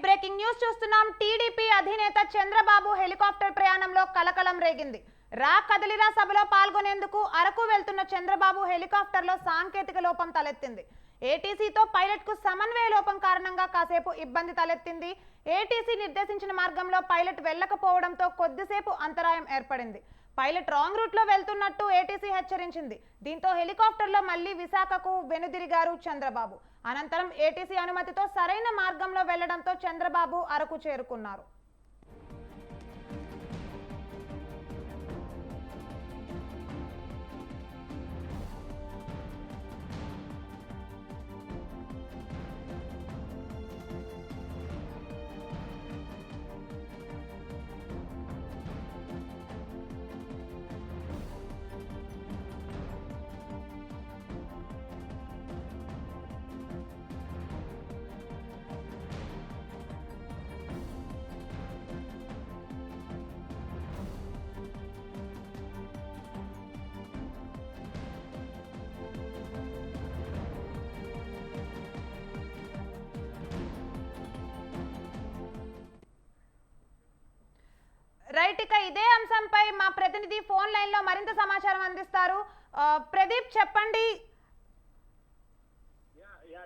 Breaking news చూస్తున్నాం. TDP అధినేత Chandrababu helicopter ప్రయాణంలో కలకలం రేగింది. రా కదిలిరా సభలో పాల్గొనేందుకు అరకు వెళ్తున్న చంద్రబాబు హెలికాప్టర్లో సాంకేతిక లోపం తలెత్తింది. ఏటీసీతో పైలట్కు సమన్వయ లోపం కారణంగా కాసేపు ఇబ్బంది తలెత్తింది. ఏటీసీ నిర్దేశించిన మార్గంలో పైలట్ వెళ్ళకపోవడంతో కొద్దిసేపు అంతరాయం ఏర్పడింది. పైలట్ రాంగ్ రూట్లో వెళ్తున్నట్టు ఏటీసీ హెచ్చరించింది. దీంతో హెలికాప్టర్లో మళ్ళీ విశాఖకు వెనుదిరిగారు చంద్రబాబు. అనంతరం ఏటీసీ అనుమతితో సరైన మార్గంలో వెళ్ళడంతో చంద్రబాబు అరకు చేరుకున్నారు. మరింత సమాచారం అందిస్తారు. ఆ, ప్రదీప్ చెప్పండి.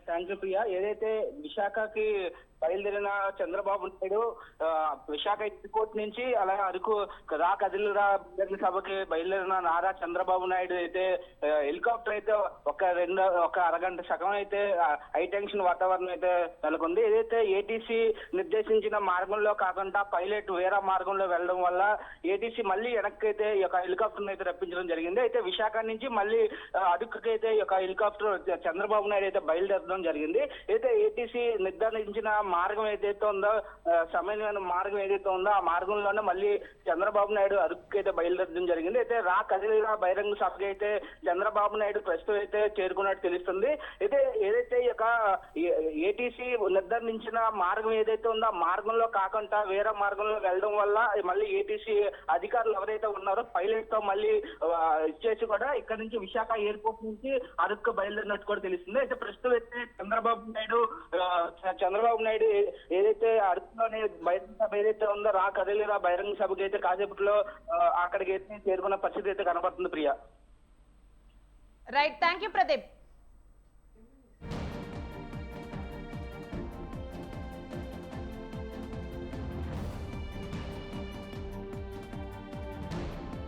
Thank you Priya. ఏదైతే విశాఖకి బయలుదేరిన చంద్రబాబు నాయుడు విశాఖ ఎయిర్పోర్ట్ నుంచి అలా అరకు రా కదిలిరా సభకి బయలుదేరిన నారా చంద్రబాబు నాయుడు అయితే హెలికాప్టర్ అయితే ఒక రెండు ఒక అరగంట సగం అయితే హై టెన్షన్ వాతావరణం అయితే నెలకొంది. ఏదైతే ఏటీసీ నిర్దేశించిన మార్గంలో కాకుండా పైలట్ వేరే మార్గంలో వెళ్ళడం వల్ల ఏటీసీ మళ్ళీ వెనక్కి అయితే ఈ యొక్క హెలికాప్టర్ అయితే రప్పించడం జరిగింది. అయితే విశాఖ నుంచి మళ్ళీ ఆ, అయితే ఈ యొక్క హెలికాప్టర్ చంద్రబాబు నాయుడు అయితే బయలుదేరడం జరిగింది. అయితే ఏటీసీ నిర్ధారించిన మార్గం ఏదైతే ఉందో ఆ, సమయమైన మార్గం ఏదైతే ఉందో ఆ మార్గంలోనే మళ్ళీ చంద్రబాబు నాయుడు అరకుకి అయితే బయలుదేరడం జరిగింది. అయితే రా కదిలిరా బహిరంగ సభకి అయితే చంద్రబాబు నాయుడు ప్రస్తుతం అయితే చేరుకున్నట్టు తెలుస్తుంది. అయితే ఏదైతే ఈ యొక్క ఏటీసీ నిర్ధారించిన మార్గం ఏదైతే ఉందో ఆ మార్గంలో కాకుండా వేరే మార్గంలో వెళ్ళడం వల్ల మళ్ళీ ఏటీసీ అధికారులు ఎవరైతే ఉన్నారో పైలట్తో మళ్ళీ ఇచ్చేసి కూడా ఇక్కడ నుంచి విశాఖ ఎయిర్పోర్ట్ నుంచి అరకు బయలుదేరినట్టు కూడా తెలుస్తుంది. అయితే ప్రస్తుతం అయితే చంద్రబాబు నాయుడు చంద్రబాబు నాయుడు ఏ- ఏదైతే అరకులోనే బహిరంగ సభ ఏదైతే ఉందో రా కదలిరా బహిరంగ సభకి అయితే కాసేపట్లో అక్కడికి అయితే చేరుకున్న పరిస్థితి అయితే కనబడుతుంది Priya. Right thank you Pradeep